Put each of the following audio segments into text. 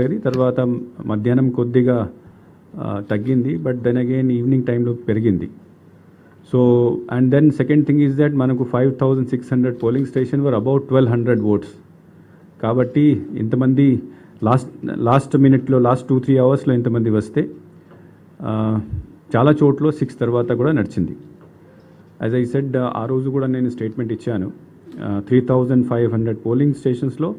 పెరిగి తర్వాత మధ్యాహ్నం కొద్దిగా తగ్గింది. బట్ దెన్ అగైన్ ఈవినింగ్ టైంలో పెరిగింది. So and then second thing is that మనకు five thousand six hundred polling station were about twelve hundred votes కాబట్టి ఇంతమంది లాస్ట్ లాస్ట్ మినిట్లో లాస్ట్ టూ త్రీ అవర్స్లో ఇంతమంది వస్తే చాలా చోట్ల సిక్స్ తర్వాత కూడా నడిచింది. యాజ్ ఐ సెడ్ ఆ రోజు కూడా నేను స్టేట్మెంట్ ఇచ్చాను. Three thousand five hundred polling స్టేషన్స్లో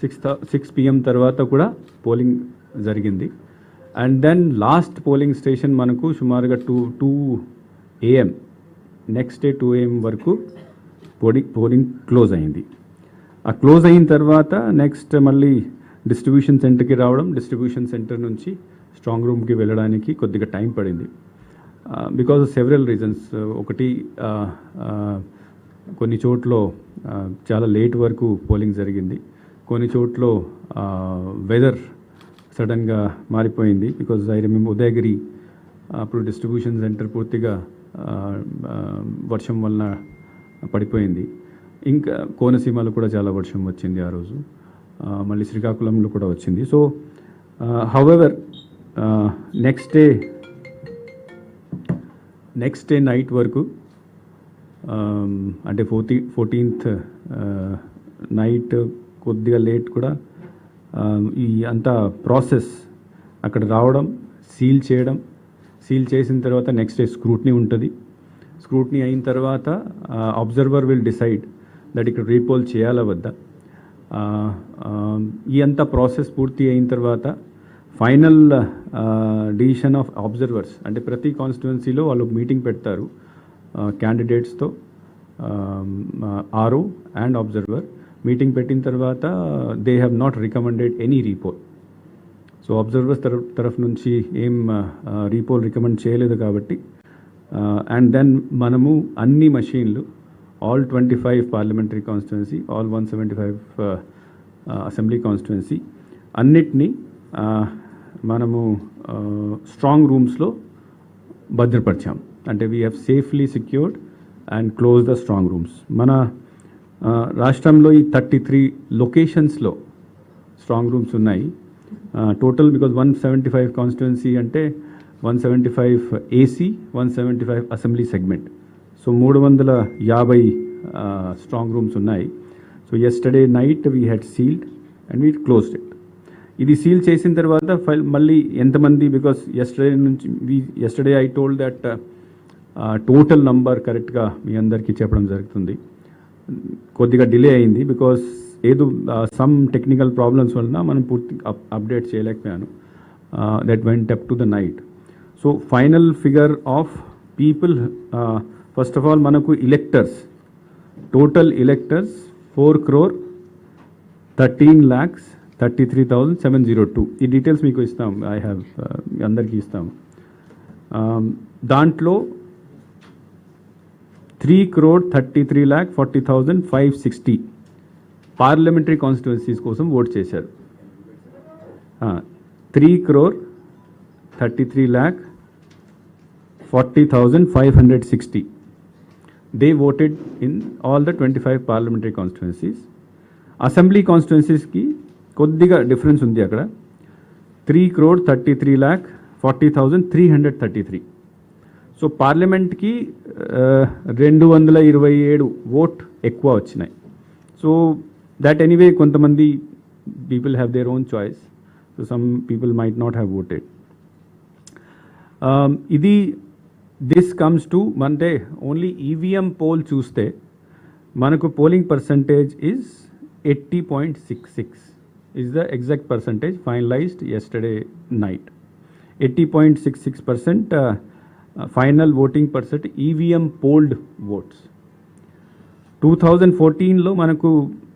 six six PM తర్వాత కూడా పోలింగ్ జరిగింది. And then last polling station మనకు సుమారుగా two two AM next day two AM వరకు పోలింగ్ పోలింగ్ క్లోజ్ అయింది. ఆ క్లోజ్ అయిన తర్వాత నెక్స్ట్ మళ్ళీ డిస్ట్రిబ్యూషన్ సెంటర్కి రావడం డిస్ట్రిబ్యూషన్ సెంటర్ నుంచి స్ట్రాంగ్ రూమ్కి వెళ్ళడానికి కొద్దిగా టైం పడింది. బికాజ్ ఆఫ్ సెవరల్ రీజన్స్ ఒకటి కొన్ని చోట్ల చాలా లేట్ వరకు పోలింగ్ జరిగింది. కొన్ని చోట్ల వెదర్ సడన్గా మారిపోయింది. బికాజ్ ఐ రిమెంబర్ ఉదయగిరి అప్పుడు డిస్ట్రిబ్యూషన్ సెంటర్ పూర్తిగా వర్షం వలన పడిపోయింది. ఇంకా కోనసీమలో కూడా చాలా వర్షం వచ్చింది ఆ రోజు. మళ్ళీ శ్రీకాకుళంలో కూడా వచ్చింది. So however next day next day night వరకు అంటే ఫోర్టీ ఫోర్టీన్త్ నైట్ కొద్దిగా లేట్ కూడా ఈ అంతా ప్రాసెస్ అక్కడ రావడం సీల్ చేయడం సీల్ చేసిన తర్వాత నెక్స్ట్ డే స్క్రూట్నీ ఉంటుంది. స్క్రూట్నీ అయిన తర్వాత అబ్జర్వర్ విల్ డిసైడ్ దట్ ఇక్కడ రీపోల్ చేయాలా వద్దా. ఈ అంతా ప్రాసెస్ పూర్తి అయిన తర్వాత ఫైనల్ డిసిషన్ ఆఫ్ అబ్జర్వర్స్ అంటే ప్రతి కాన్స్టిట్యున్సీలో వాళ్ళు మీటింగ్ పెడతారు క్యాండిడేట్స్తో ఆర్ఓ అండ్ అబ్జర్వర్ మీటింగ్ పెట్టిన తర్వాత they have not recommended any repoll so observers తరఫు తరఫు నుంచి ఏం రీపోల్ రికమెండ్ చేయలేదు కాబట్టి అండ్ దెన్ మనము అన్ని మషీన్లు all twenty five parliamentary constituency all one seventy five assembly constituency అన్నిటినీ మనము స్ట్రాంగ్ రూమ్స్లో భద్రపరిచాం అంటే we have safely secured and close the strong rooms మన రాష్ట్రంలో ఈ థర్టీ త్రీ లొకేషన్స్లో స్ట్రాంగ్ రూమ్స్ ఉన్నాయి. Total because one seventy five constituency అంటే one seventy five AC one seventy five assembly segment. So మూడు వందల యాభై స్ట్రాంగ్ రూమ్స్ ఉన్నాయి. So yesterday night we had sealed and we closed it ఇది seal చేసిన తర్వాత file మళ్ళీ ఎంతమంది బికాస్ ఎస్టర్డే నుంచి we yesterday I told that total number కరెక్ట్గా మీ అందరికీ చెప్పడం జరుగుతుంది. కొద్దిగా డిలే అయింది బికాస్ ఏదో సమ్ టెక్నికల్ ప్రాబ్లమ్స్ వలన మనం పూర్తి అప్డేట్ చేయలేకపోయాను. That went up to the night so final figure of people first of all మనకు electors total electors four crore thirteen lakhs thirty three thousand seven zero two ఈ details మీకు ఇస్తాం I have అందరికీ ఇస్తాం దాంట్లో three crore thirty three lakh forty thousand five sixty parliamentary constituencies కోసం vote చేశారు. Three crore thirty three lakh forty thousand five hundred sixty they voted in all the twenty five parliamentary constituencies assembly కాన్స్టిట్యున్సీస్కి కొద్దిగా difference ఉంది అక్కడ. Three crore thirty three lakh forty thousand three hundred thirty three so పార్లమెంట్కి రెండు వందల ఇరవై ఏడు vote ఎక్కువ వచ్చినాయి. సో దట్ ఎనీవే కొంతమంది people have their own choice so some people might not have voted ఇది దిస్ కమ్స్ టు అంటే ఓన్లీ ఈవీఎం పోల్ చూస్తే మనకు polling percentage is eighty point six six is the exact percentage finalized yesterday night eighty point six six percent final voting percent EVM polled votes two thousand ఫోర్టీన్లో మనకు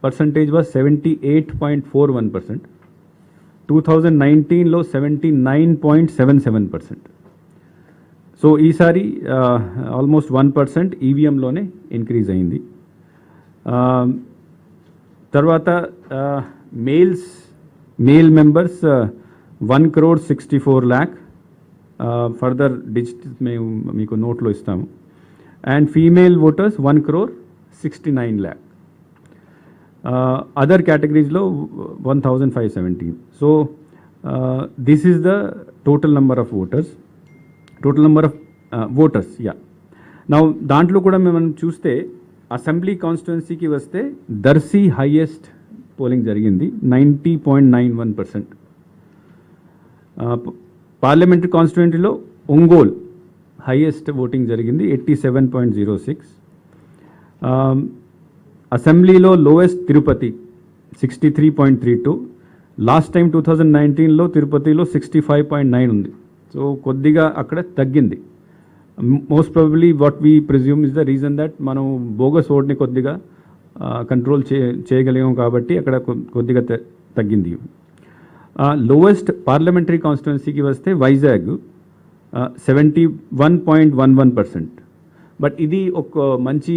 percentage was seventy eight point four one percent two thousand నైన్టీన్లో seventy nine point seven seven percent so ఈసారి almost one percent ఈవీఎంలోనే increase అయింది Uh, తర్వాత males male members one crore sixty four lakh further digit మేము మీకు నోట్లో ఇస్తాము. And female voters one crore sixty nine lakh other కేటగిరీస్లో one thousand five seventeen so this is the total number of voters total number of voters yeah నా దాంట్లో కూడా మేము చూస్తే assembly కాన్స్టిట్యున్సీకి వస్తే దర్సీ హైయెస్ట్ పోలింగ్ జరిగింది ninety point nine one percent parliamentary కాన్స్టిట్యున్సీలో Ongole highest voting జరిగింది eighty seven point zero six. అసెంబ్లీలో lowest Tirupati sixty three point three two. Last time two thousand నైన్టీన్లో తిరుపతిలో సిక్స్టీ ఫైవ్ పాయింట్ నైన్ ఉంది. So కొద్దిగా అక్కడ తగ్గింది. Most probably what we presume is the reason that మనం bogus ఓట్ని కొద్దిగా కంట్రోల్ చే చేయగలిగాం కాబట్టి అక్కడ కొద్దిగా తగ్గింది. లోవెస్ట్ పార్లమెంటరీ కాన్స్టిట్యున్సీకి వస్తే Vizag seventy one point one one percent but ఇది ఒక మంచి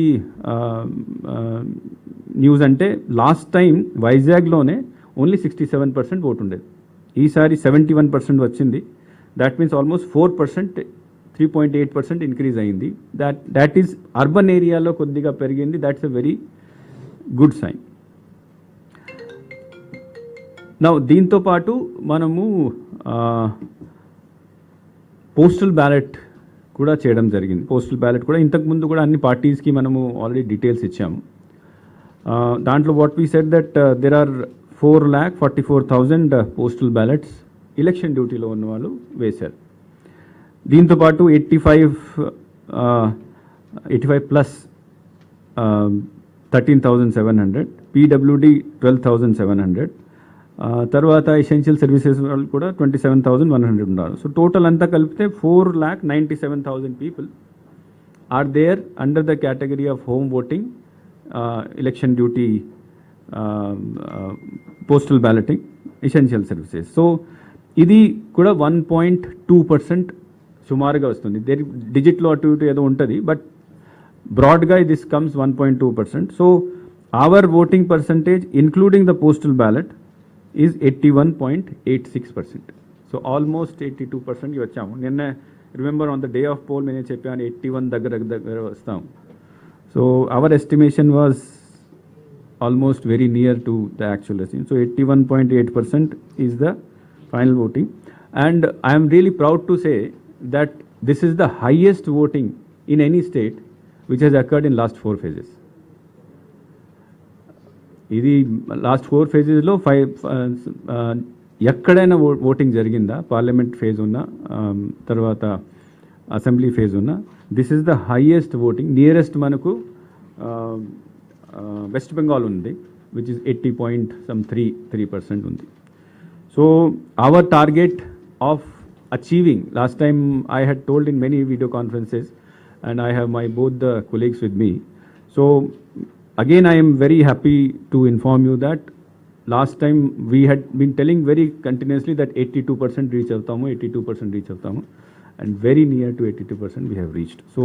న్యూస్ అంటే last time వైజాగ్లోనే only sixty seven percent vote ఉండేది ఈసారి సెవెంటీ వన్ పర్సెంట్ వచ్చింది. That means almost four percent three point eight percent increase అయింది. దాట్ దాట్ ఈస్ అర్బన్ ఏరియాలో కొద్దిగా పెరిగింది. That's a very good sign నా దీంతో పాటు మనము పోస్టల్ బ్యాలెట్ కూడా చేయడం జరిగింది. పోస్టల్ బ్యాలెట్ కూడా ఇంతకుముందు కూడా అన్ని పార్టీస్కి మనము ఆల్రెడీ డీటెయిల్స్ ఇచ్చాము. దాంట్లో what we set that there are four lakh forty four thousand postal ballots election డ్యూటీలో ఉన్న వాళ్ళు వేశారు. దీంతో పాటు eighty five eighty five plus thirteen thousand seven hundred PWD twelve thousand seven hundred తర్వాత ఎసెన్షియల్ సర్వీసెస్ వాళ్ళు కూడా twenty seven thousand one hundred ఉన్నారు. సో టోటల్ అంతా కలిపితే four lakh ninety seven thousand people are there under the category of home voting election duty postal balloting essential services so ఇది కూడా one point two percent సుమారుగా వస్తుంది. దేని డిజిట్లో అటు ఇటు ఏదో ఉంటుంది బట్ బ్రాడ్గా this comes one point two percent so our voting percentage including the postal ballot is eighty one point eight six percent so almost eighty two పర్సెంట్కి వచ్చాము నిన్న remember on the day of poll నేను చెప్పాను eighty one దగ్గర దగ్గర వస్తాం so our estimation was almost very near to the actual estimate so eighty one point eight percent is the final voting and I'm really proud to say that this is the highest voting in any state which has occurred in last four phases ఇది last four ఫేజెస్లో five ఎక్కడైనా ఓ voting జరిగిందా? Parliament phase ఉన్న తర్వాత assembly phase ఉన్న. This is the highest voting nearest మనకు వెస్ట్ బెంగాల్ ఉంది which is eighty point some three three percent ఉంది. So our target of achieving last time I had told in many video conferences and I have my both the colleagues with me so again i am very happy to inform you that last time we had been telling very continuously that 82% reach avtamu 82% reach avtamu and very near to 82% we have reached so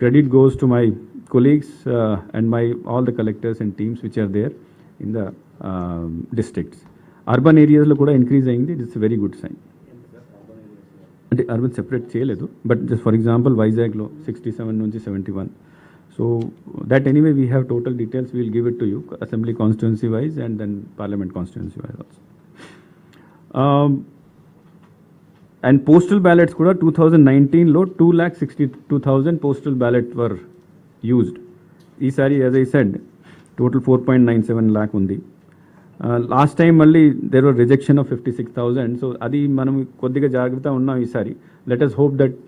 credit goes to my colleagues uh, and my all the collectors and teams which are there in the um, districts urban areas లో కూడా increase అయింది it's very good sign అంటే urban separate చేయలేదు but just for example వైజాగ్లో sixty seven నుంచి seventy one so that anyway we have total details will give it to you assembly constituency wise and then parliament constituency wise also and postal ballots కూడా two thousand నైన్టీన్లో two lakh sixty two thousand postal ballot were used ఈసారి as I said total four point nine seven lakh ఉంది last time మళ్ళీ there were rejection of fifty six thousand so అది మనం కొద్దిగా జాగ్రత్త ఉన్నాం ఈసారి let us hope that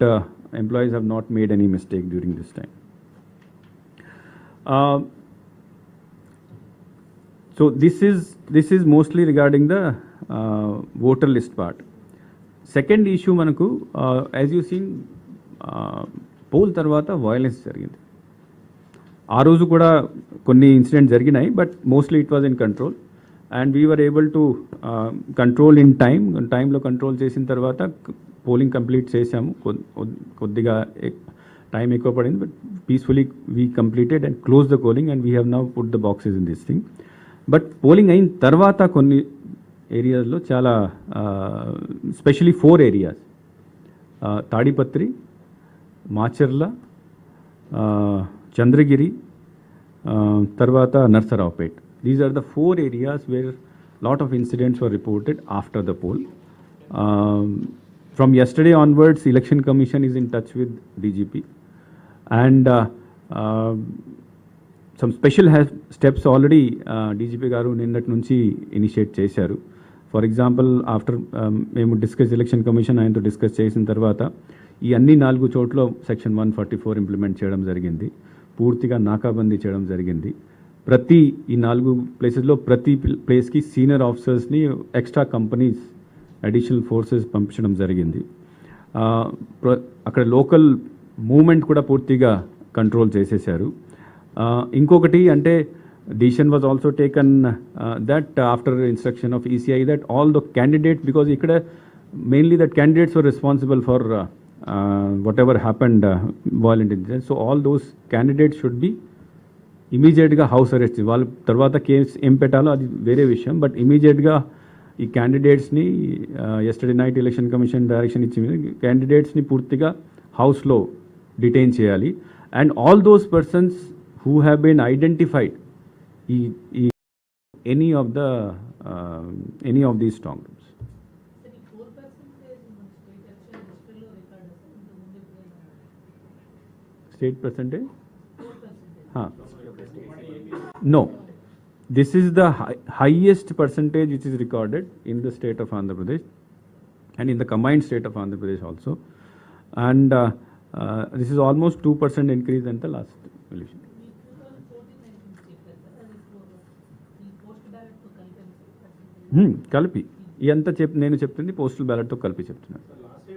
employees have not made any mistake during this time Uh, Uh, so this is this is mostly regarding the uh, voter list part. Second issue మనకు as you seen poll తర్వాత violence జరిగింది. ఆ రోజు కూడా కొన్ని incident జరిగినాయి but mostly it was in control and we are able to control in time టైంలో control చేసిన తర్వాత పోలింగ్ కంప్లీట్ చేసాము కొద్దిగా టైం ఎక్కువ పడింది but peacefully we completed and close the coaling and we have now put the boxes in this thing but polling అయిన తర్వాత కొన్ని ఏరియాలో చాలా specially four areas Tadipatri Macherla Chandragiri తర్వాత Narasaraopet. These are the four areas where lot of incidents were reported after the poll Um, from yesterday onwards, Election Commission is in touch with DGP, and some special some steps already DGP గారు నిన్నటి నుంచి initiate చేశారు. For example after మేము discuss election commission ఆయనతో discuss చేసిన తర్వాత ఈ అన్ని నాలుగు చోట్ల section one forty four implement చేయడం జరిగింది. పూర్తిగా నాకాబందీ చేయడం జరిగింది. ప్రతి ఈ నాలుగు ప్లేసెస్లో ప్రతి ప్లేస్కి సీనియర్ ఆఫీసర్స్ని ఎక్స్ట్రా కంపెనీస్ అడిషనల్ ఫోర్సెస్ పంపించడం జరిగింది. అక్కడ లోకల్ మూమెంట్ కూడా పూర్తిగా కంట్రోల్ చేసేశారు. ఇంకొకటి అంటే decision was also taken that after instruction of ECI that all the candidate because ఇక్కడ mainly that candidates were responsible for whatever happened violent incident so all those candidates should be ఇమీడియట్గా house arrest వాళ్ళ తర్వాత case ఏం పెట్టాలో అది వేరే విషయం but ఇమీడియట్గా ఈ క్యాండిడేట్స్ని yesterday night election commission direction ఇచ్చింది క్యాండిడేట్స్ని పూర్తిగా హౌస్లో డిటైన్ చేయాలి and all those persons who have been identified ఈ ఈ any of the any of these strong rooms sir ఈ ఫోర్ పర్సెంటేజ్ మన స్టేట్ ఎలక్షన్ హిస్టరీలో రికార్డ్ సార్ ఇంత ముందు ఎప్పుడైనా state percentage four percentage Huh. No. This is the hi- highest percentage which is recorded in the state of Andhra Pradesh and in the combined state of Andhra Pradesh also. And uh, this is almost 2% increase than the last election. మీ టూ బ్యాలెట్తో కలిపాను sir percentage Hmm, కలిపి ఎంత చెప్ నేను చెప్తుంది postal బ్యాలెట్తో కలిపి చెప్తున్నాను లాస్ట్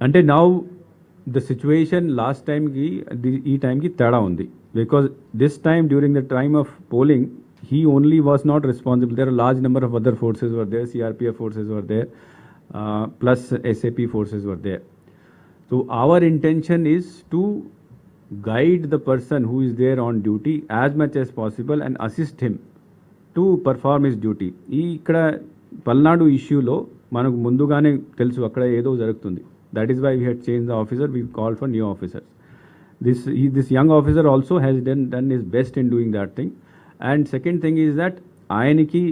అంటే నౌ ద సిచ్యువేషన్ లాస్ట్ టైంకి ఈ టైంకి తేడా ఉంది. Because this time during the time of polling he only was not responsible there large number of other forces were there CRPF forces were there plus SAP forces were there So our intention is to guide the person who is there on duty as much as possible and assist him to perform his duty ఈ ఇక్కడ పల్నాడు ఇష్యూలో మనకు ముందుగానే తెలుసు అక్కడ ఏదో జరుగుతుంది. That is why we had change the officer we call for new officers this this young officer also has done done is best in doing that thing and second thing is that ఆయనకి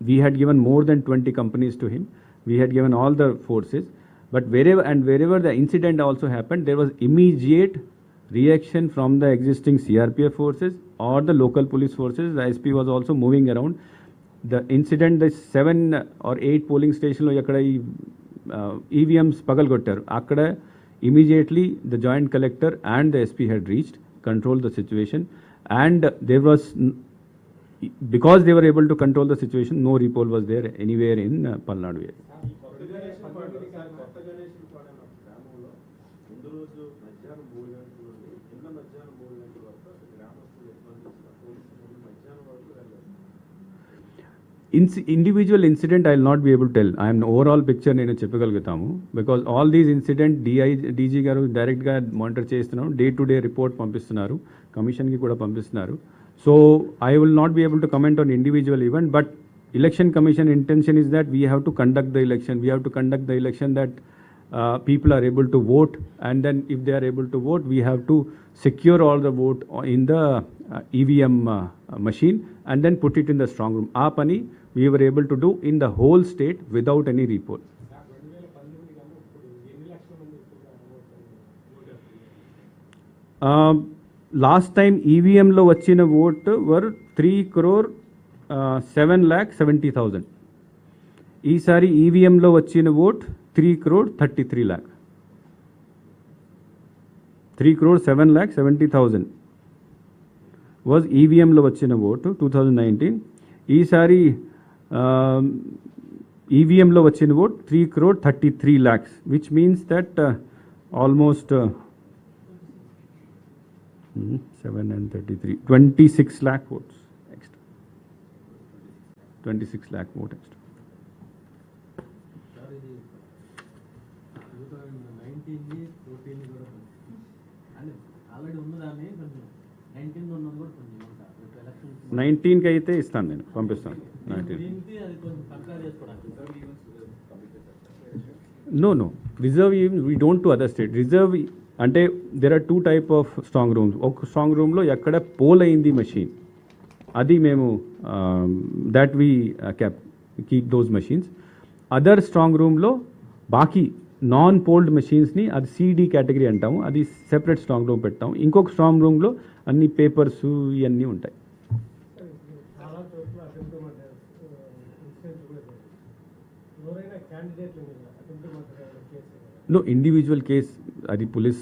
we had given more than twenty companies to him we had given all the forces but wherever and wherever the incident also happened there was immediate reaction from the existing crpf forces or the local police forces the sp was also moving around the incident the seven or eight polling station లో ఎక్కడ ఈ EVMs పగలగొట్టారు అక్కడ Immediately, the joint collector and the SP had reached, controlled the situation, and there was, because they were able to control the situation, no repol was there anywhere in uh, Palnadu area. ఇన్స్ individual incident I will not be able tell I'm overall picture నేను చెప్పగలుగుతాము. Because all these incident DI DG గారు డైరెక్ట్గా monitor చేస్తున్నాం day to day report పంపిస్తున్నారు. కమిషన్కి కూడా పంపిస్తున్నారు. So I will not be able to comment on individual event but election commission intention is that we have to conduct the election we have to conduct the election that people are able to vote. And then if they are able to vote we have to secure all the vote in the uh, EVM uh, machine and then put it in the strong room. ఆ పని we were able to do in the whole state without any repoll. Last time ఈవీఎంలో వచ్చిన vote were three crore seven lakh seventy thousand ఈసారి ఈవీఎంలో వచ్చిన vote three crore thirty three lakh three crore seven lakh seventy thousand was ఈవీఎంలో వచ్చిన vote two thousand nineteen ఈసారి ఈవీఎంలో వచ్చిన vote three crore thirty three lakhs which means that almost seven and thirty three twenty six lakh votes extra twenty six lakh vote extra already ఉన్నదాన్ని కొంచెం nineteen ఉన్నది కూడా కొంచెం నైన్టీన్కి అయితే ఇస్తాను నేను పంపిస్తాను. Nineteen. No no reserve compare don't No, other state reserve అంటే there are two type of strong rooms ఒక స్ట్రాంగ్ రూమ్లో ఎక్కడ పోల్ అయింది మెషిన్ అది మేము that we cap keep those machines other strong రూమ్లో బాకీ నాన్ పోల్డ్ మెషిన్స్ని అది సీడీ కేటగిరీ అంటాము. అది సెపరేట్ స్ట్రాంగ్ రూమ్ పెట్టాము ఇంకొక స్ట్రాంగ్ రూమ్లో అన్ని పేపర్స్ ఇవన్నీ ఉంటాయి. no individual case adi police